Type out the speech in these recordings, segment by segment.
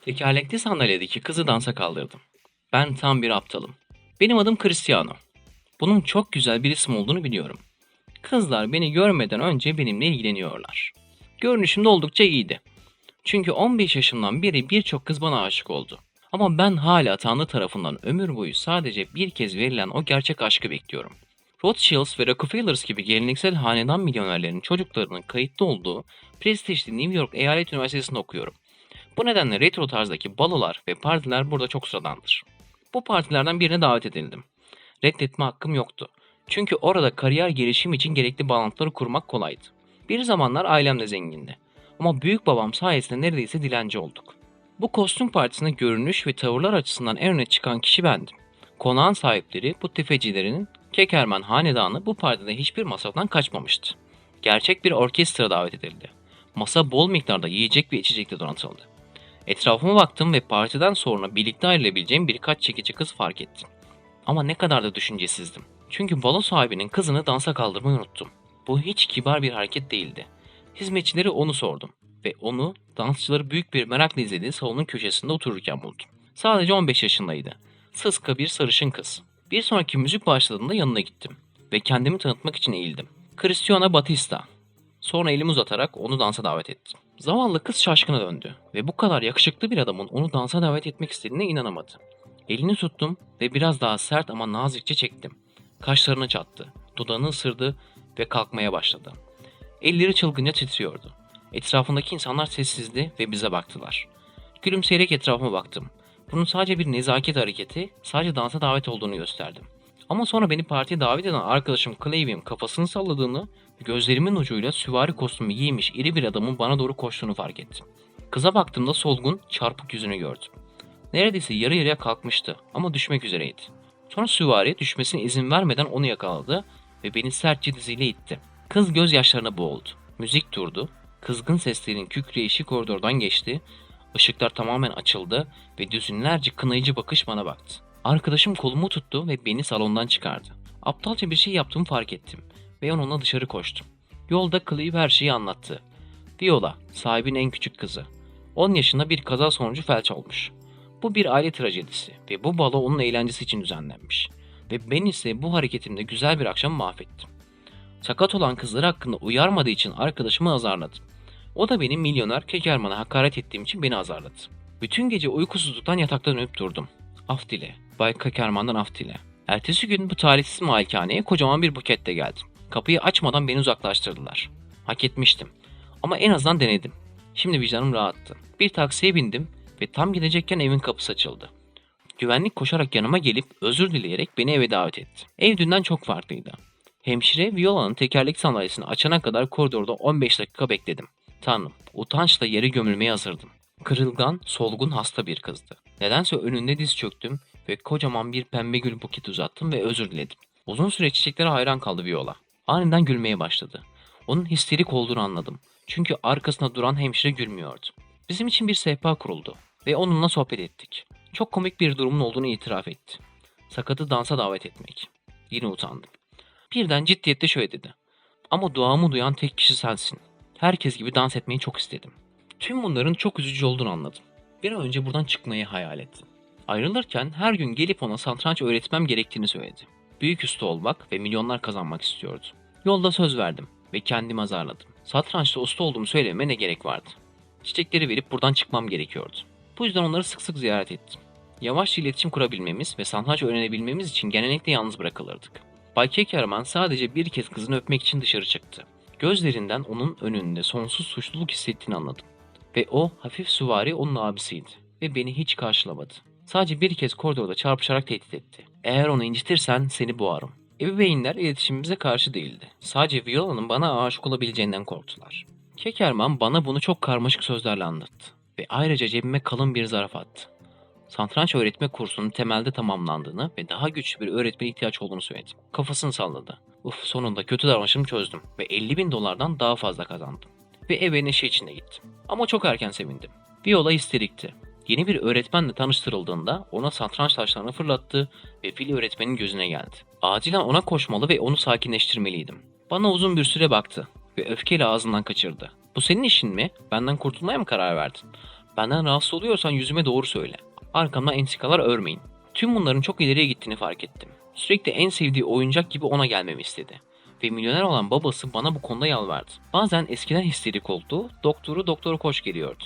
Tekerlekli sandalyedeki kızı dansa kaldırdım. Ben tam bir aptalım. Benim adım Cristiano. Bunun çok güzel bir isim olduğunu biliyorum. Kızlar beni görmeden önce benimle ilgileniyorlar. Görünüşüm de oldukça iyiydi. Çünkü 15 yaşımdan beri birçok kız bana aşık oldu. Ama ben hala Tanrı tarafından ömür boyu sadece bir kez verilen o gerçek aşkı bekliyorum. Rothschilds ve Rockefellers gibi geleneksel hanedan milyonerlerin çocuklarının kayıtlı olduğu prestijli New York Eyalet Üniversitesi'nde okuyorum. Bu nedenle retro tarzdaki balolar ve partiler burada çok sıradandır. Bu partilerden birine davet edildim. Reddetme hakkım yoktu. Çünkü orada kariyer gelişim için gerekli bağlantıları kurmak kolaydı. Bir zamanlar ailem de zengindi. Ama büyük babam sayesinde neredeyse dilenci olduk. Bu kostüm partisinde görünüş ve tavırlar açısından en öne çıkan kişi bendim. Konağın sahipleri bu tefecilerinin Kekerman hanedanı bu partide hiçbir masraftan kaçmamıştı. Gerçek bir orkestra davet edildi. Masa bol miktarda yiyecek ve içecekle donatıldı. Etrafıma baktım ve partiden sonra birlikte ayrılabileceğim birkaç çekici kız fark ettim. Ama ne kadar da düşüncesizdim. Çünkü balo sahibinin kızını dansa kaldırmayı unuttum. Bu hiç kibar bir hareket değildi. Hizmetçileri onu sordum ve onu dansçıları büyük bir merakla izlediği salonun köşesinde otururken buldum. Sadece 15 yaşındaydı. Sıska bir sarışın kız. Bir sonraki müzik başladığında yanına gittim ve kendimi tanıtmak için eğildim. Cristiana Batista. Sonra elimi uzatarak onu dansa davet ettim. Zavallı kız şaşkına döndü ve bu kadar yakışıklı bir adamın onu dansa davet etmek istediğine inanamadı. Elini tuttum ve biraz daha sert ama nazikçe çektim. Kaşlarını çattı, dudağını ısırdı ve kalkmaya başladı. Elleri çılgınca titriyordu. Etrafındaki insanlar sessizdi ve bize baktılar. Gülümseyerek etrafıma baktım. Bunun sadece bir nezaket hareketi, sadece dansa davet olduğunu gösterdim. Ama sonra beni partiye davet eden arkadaşım Clavim kafasını salladığını gözlerimin ucuyla süvari kostümü giymiş iri bir adamın bana doğru koştuğunu fark ettim. Kıza baktığımda solgun, çarpık yüzünü gördüm. Neredeyse yarı yarıya kalkmıştı ama düşmek üzereydi. Sonra süvari düşmesine izin vermeden onu yakaladı ve beni sertçe diziyle itti. Kız gözyaşlarına boğuldu. Müzik durdu. Kızgın seslerin kükreyişi koridordan geçti. Işıklar tamamen açıldı ve düzinlerce kınayıcı bakış bana baktı. Arkadaşım kolumu tuttu ve beni salondan çıkardı. Aptalca bir şey yaptığımı fark ettim ve onunla dışarı koştum. Yolda Clive her şeyi anlattı. Viola, sahibin en küçük kızı. 10 yaşında bir kaza sonucu felç olmuş. Bu bir aile trajedisi ve bu balo onun eğlencesi için düzenlenmiş. Ve ben ise bu hareketimde güzel bir akşam mahvettim. Sakat olan kızları hakkında uyarmadığı için arkadaşımı azarladım. O da benim milyoner Kekerman'a hakaret ettiğim için beni azarladı. Bütün gece uykusuzluktan yataktan dönüp durdum. Af dile. Bay Kekerman'dan af dile. Ertesi gün bu talihsiz malikaneye kocaman bir buketle geldim. Kapıyı açmadan beni uzaklaştırdılar. Hak etmiştim. Ama en azından denedim. Şimdi vicdanım rahattı. Bir taksiye bindim ve tam gidecekken evin kapısı açıldı. Güvenlik koşarak yanıma gelip özür dileyerek beni eve davet etti. Ev dünden çok farklıydı. Hemşire Viola'nın tekerlek sandalyesini açana kadar koridorda 15 dakika bekledim. Tanrım, utançla yere gömülmeye hazırdım. Kırılgan, solgun hasta bir kızdı. Nedense önünde diz çöktüm ve kocaman bir pembe gül buketi uzattım ve özür diledim. Uzun süre çiçeklere hayran kaldı Viola. Aniden gülmeye başladı. Onun histerik olduğunu anladım. Çünkü arkasında duran hemşire gülmüyordu. Bizim için bir sehpa kuruldu ve onunla sohbet ettik. Çok komik bir durumun olduğunu itiraf etti. Sakatı dansa davet etmek. Yine utandım. Birden ciddiyette şöyle dedi. Ama duamı duyan tek kişi sensin. Herkes gibi dans etmeyi çok istedim. Tüm bunların çok üzücü olduğunu anladım. Bir an önce buradan çıkmayı hayal ettim. Ayrılırken her gün gelip ona satranç öğretmem gerektiğini söyledi. Büyük usta olmak ve milyonlar kazanmak istiyordu. Yolda söz verdim ve kendimi azarladım. Satrançta usta olduğumu söylememe ne gerek vardı? Çiçekleri verip buradan çıkmam gerekiyordu. Bu yüzden onları sık sık ziyaret ettim. Yavaşça iletişim kurabilmemiz ve satranç öğrenebilmemiz için genellikle yalnız bırakılırdık. Bay Kekerman sadece bir kez kızını öpmek için dışarı çıktı. Gözlerinden onun önünde sonsuz suçluluk hissettiğini anladım. Ve o hafif süvari onun abisiydi ve beni hiç karşılamadı. Sadece bir kez koridorda çarpışarak tehdit etti. Eğer onu incitirsen seni boğarım. Ebeveynler iletişimimize karşı değildi. Sadece Viola'nın bana aşık olabileceğinden korktular. Kekerman bana bunu çok karmaşık sözlerle anlattı ve ayrıca cebime kalın bir zarf attı. Satranç öğretme kursunun temelde tamamlandığını ve daha güçlü bir öğretmene ihtiyaç olduğunu söyledi. Kafasını salladı. Uf sonunda kötü davranışımı çözdüm ve 50 bin dolardan daha fazla kazandım. Ve eve neşe içinde gittim. Ama çok erken sevindim. Viola histerikti. Yeni bir öğretmenle tanıştırıldığında ona satranç taşlarını fırlattı ve fil öğretmenin gözüne geldi. Acilen ona koşmalı ve onu sakinleştirmeliydim. Bana uzun bir süre baktı ve öfkeyle ağzından kaçırdı. Bu senin işin mi? Benden kurtulmaya mı karar verdin? Benden rahatsız oluyorsan yüzüme doğru söyle. Arkamdan entrikalar örmeyin. Tüm bunların çok ileriye gittiğini fark ettim. Sürekli en sevdiği oyuncak gibi ona gelmemi istedi. Ve milyoner olan babası bana bu konuda yalvardı. Bazen eskiden histerik olduğu, doktoru doktor koç geliyordu.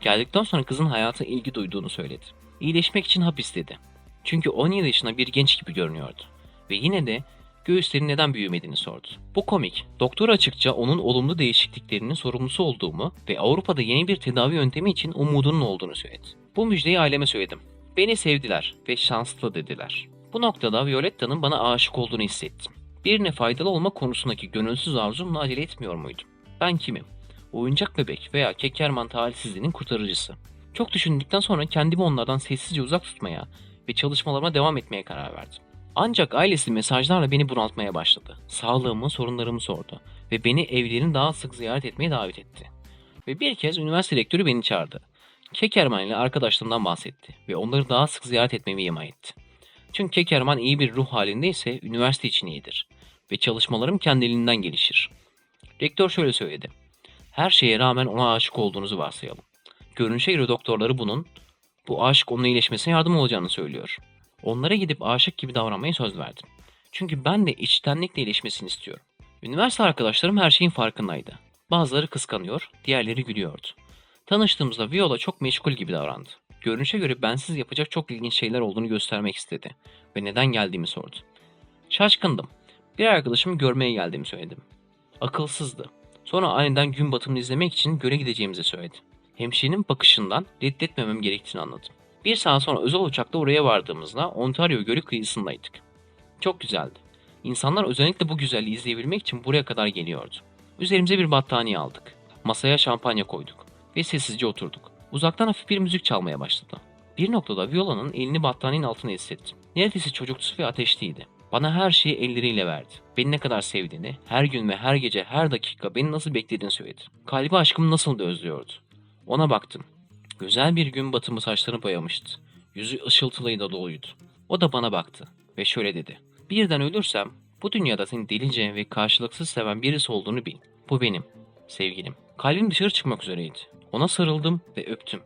Geldikten sonra kızın hayata ilgi duyduğunu söyledi. İyileşmek için hap istedi. Çünkü 17 yaşında bir genç gibi görünüyordu. Ve yine de göğüslerin neden büyümediğini sordu. Bu komik. Doktor açıkça onun olumlu değişikliklerinin sorumlusu olduğumu ve Avrupa'da yeni bir tedavi yöntemi için umudunun olduğunu söyledi. Bu müjdeyi aileme söyledim. Beni sevdiler ve şanslı dediler. Bu noktada Violetta'nın bana aşık olduğunu hissettim. Birine faydalı olma konusundaki gönülsüz arzumla acele etmiyor muydum? Ben kimim? Oyuncak bebek veya kekerman talihsizliğinin kurtarıcısı. Çok düşündükten sonra kendimi onlardan sessizce uzak tutmaya ve çalışmalarıma devam etmeye karar verdim. Ancak ailesi mesajlarla beni bunaltmaya başladı. Sağlığımı, sorunlarımı sordu ve beni evlerini daha sık ziyaret etmeye davet etti. Ve bir kez üniversite rektörü beni çağırdı. Kekerman ile arkadaşlığımdan bahsetti ve onları daha sık ziyaret etmemi ima etti. Çünkü Kekerman iyi bir ruh halindeyse üniversite için iyidir ve çalışmalarım kendiliğinden gelişir. Rektör şöyle söyledi. Her şeye rağmen ona aşık olduğunuzu varsayalım. Görünüşe göre doktorları bunun, bu aşk onun iyileşmesine yardım olacağını söylüyor. Onlara gidip aşık gibi davranmaya söz verdim. Çünkü ben de içtenlikle iyileşmesini istiyorum. Üniversite arkadaşlarım her şeyin farkındaydı. Bazıları kıskanıyor, diğerleri gülüyordu. Tanıştığımızda Viola çok meşgul gibi davrandı. Görünüşe göre bensiz yapacak çok ilginç şeyler olduğunu göstermek istedi ve neden geldiğimi sordu. Şaşkındım. Bir arkadaşımı görmeye geldiğimi söyledim. Akılsızdı. Sonra aniden gün batımını izlemek için göle gideceğimizi söyledi. Hemşirenin bakışından reddetmemem gerektiğini anladım. Bir saat sonra özel uçakla oraya vardığımızda Ontario Gölü kıyısındaydık. Çok güzeldi. İnsanlar özellikle bu güzelliği izleyebilmek için buraya kadar geliyordu. Üzerimize bir battaniye aldık. Masaya şampanya koyduk ve sessizce oturduk. Uzaktan hafif bir müzik çalmaya başladı. Bir noktada Viola'nın elini battaniyenin altına hissettim. Neredeyse çocuksu ve ateşliydi. Bana her şeyi elleriyle verdi. Beni ne kadar sevdiğini, her gün ve her gece, her dakika beni nasıl beklediğini söyledi. Kalbi aşkımı nasıl da özlüyordu. Ona baktım. Güzel bir gün batımı saçlarını boyamıştı. Yüzü ışıltılıyla doluydu. O da bana baktı ve şöyle dedi. Birden ölürsem bu dünyada seni delice ve karşılıksız seven birisi olduğunu bil. Bu benim, sevgilim. Kalbim dışarı çıkmak üzereydi. Ona sarıldım ve öptüm.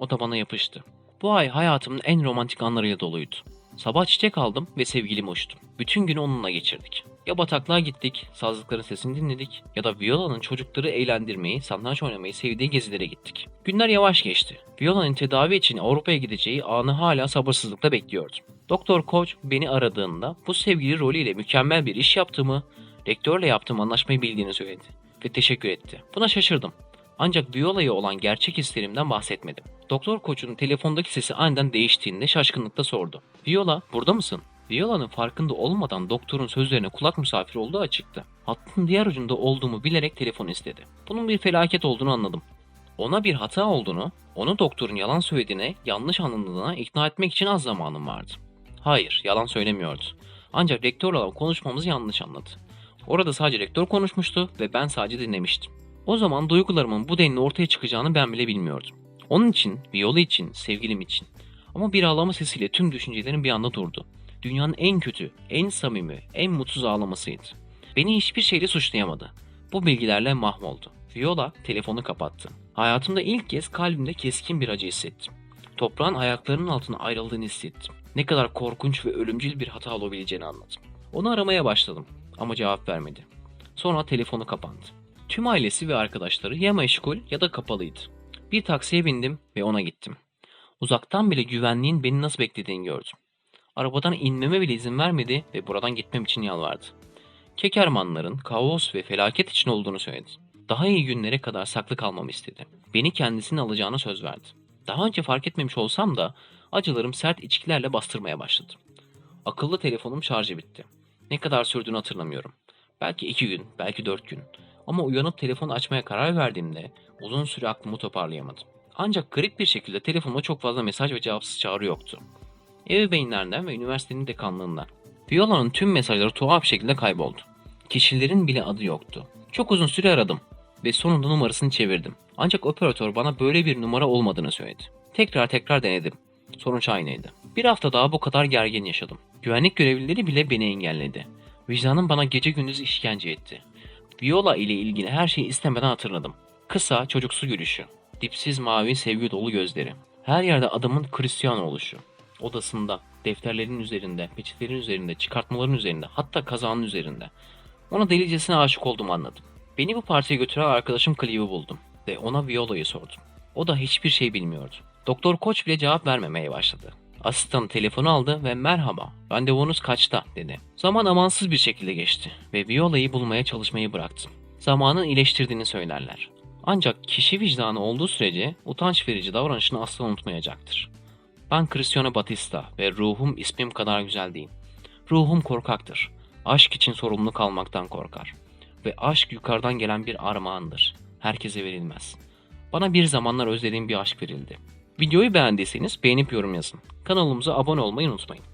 O da bana yapıştı. Bu ay hayatımın en romantik anlarıyla doluydu. Sabah çiçek aldım ve sevgilimi uçtum. Bütün günü onunla geçirdik. Ya bataklığa gittik, sazlıkların sesini dinledik ya da Viola'nın çocukları eğlendirmeyi, satranç oynamayı sevdiği gezilere gittik. Günler yavaş geçti. Viola'nın tedavi için Avrupa'ya gideceği anı hala sabırsızlıkla bekliyordum. Doktor Koch beni aradığında bu sevgili rolüyle mükemmel bir iş yaptığımı, rektörle yaptığım anlaşmayı bildiğini söyledi ve teşekkür etti. Buna şaşırdım. Ancak Viola'ya olan gerçek hislerimden bahsetmedim. Doktor Koç'un telefondaki sesi aniden değiştiğinde şaşkınlıkla sordu. Viola, burada mısın? Viola'nın farkında olmadan doktorun sözlerine kulak misafiri olduğu açıktı. Hattın diğer ucunda olduğumu bilerek telefon istedi. Bunun bir felaket olduğunu anladım. Ona bir hata olduğunu, onu doktorun yalan söylediğine, yanlış anladığına ikna etmek için az zamanım vardı. Hayır, yalan söylemiyordu. Ancak rektörle olan konuşmamızı yanlış anladı. Orada sadece rektör konuşmuştu ve ben sadece dinlemiştim. O zaman duygularımın bu denli ortaya çıkacağını ben bile bilmiyordum. Onun için, Viola için, sevgilim için. Ama bir ağlama sesiyle tüm düşüncelerim bir anda durdu. Dünyanın en kötü, en samimi, en mutsuz ağlamasıydı. Beni hiçbir şeyle suçlayamadı. Bu bilgilerle mahvoldu. Viola telefonu kapattı. Hayatımda ilk kez kalbimde keskin bir acı hissettim. Toprağın ayaklarının altına ayrıldığını hissettim. Ne kadar korkunç ve ölümcül bir hata olabileceğini anladım. Onu aramaya başladım ama cevap vermedi. Sonra telefonu kapandı. Tüm ailesi ve arkadaşları ya meşgul ya da kapalıydı. Bir taksiye bindim ve ona gittim. Uzaktan bile güvenliğin beni nasıl beklediğini gördüm. Arabadan inmeme bile izin vermedi ve buradan gitmem için yalvardı. Kekermanların kaos ve felaket için olduğunu söyledi. Daha iyi günlere kadar saklı kalmamı istedi. Beni kendisine alacağına söz verdi. Daha önce fark etmemiş olsam da acılarım sert içkilerle bastırmaya başladı. Akıllı telefonum şarjı bitti. Ne kadar sürdüğünü hatırlamıyorum. Belki iki gün, belki dört gün. Ama uyanıp telefonu açmaya karar verdiğimde uzun süre aklımı toparlayamadım. Ancak garip bir şekilde telefonumda çok fazla mesaj ve cevapsız çağrı yoktu. Ebeveynlerden ve üniversitenin dekanlığından. Viola'nın tüm mesajları tuhaf şekilde kayboldu. Kişilerin bile adı yoktu. Çok uzun süre aradım ve sonunda numarasını çevirdim. Ancak operatör bana böyle bir numara olmadığını söyledi. Tekrar tekrar denedim. Sonuç aynıydı. Bir hafta daha bu kadar gergin yaşadım. Güvenlik görevlileri bile beni engelledi. Vicdanım bana gece gündüz işkence etti. Viola ile ilgili her şeyi istemeden hatırladım. Kısa, çocuksu gülüşü. Dipsiz mavi sevgi dolu gözleri. Her yerde adamın Cristiano oluşu. Odasında, defterlerin üzerinde, peçetelerin üzerinde, çıkartmaların üzerinde, hatta kazağının üzerinde. Ona delicesine aşık olduğumu anladım. Beni bu partiye götüren arkadaşım Clive'i buldum ve ona Viola'yı sordum. O da hiçbir şey bilmiyordu. Doktor Koç bile cevap vermemeye başladı. Asistan telefonu aldı ve merhaba randevunuz kaçta dedi. Zaman amansız bir şekilde geçti ve Viola'yı bulmaya çalışmayı bıraktım. Zamanın iyileştirdiğini söylerler. Ancak kişi vicdanı olduğu sürece utanç verici davranışını asla unutmayacaktır. Ben Cristiano Batista ve ruhum ismim kadar güzel değil. Ruhum korkaktır. Aşk için sorumluluk almaktan korkar. Ve aşk yukarıdan gelen bir armağandır. Herkese verilmez. Bana bir zamanlar özlediğim bir aşk verildi. Videoyu beğendiyseniz beğenip yorum yazın. Kanalımıza abone olmayı unutmayın.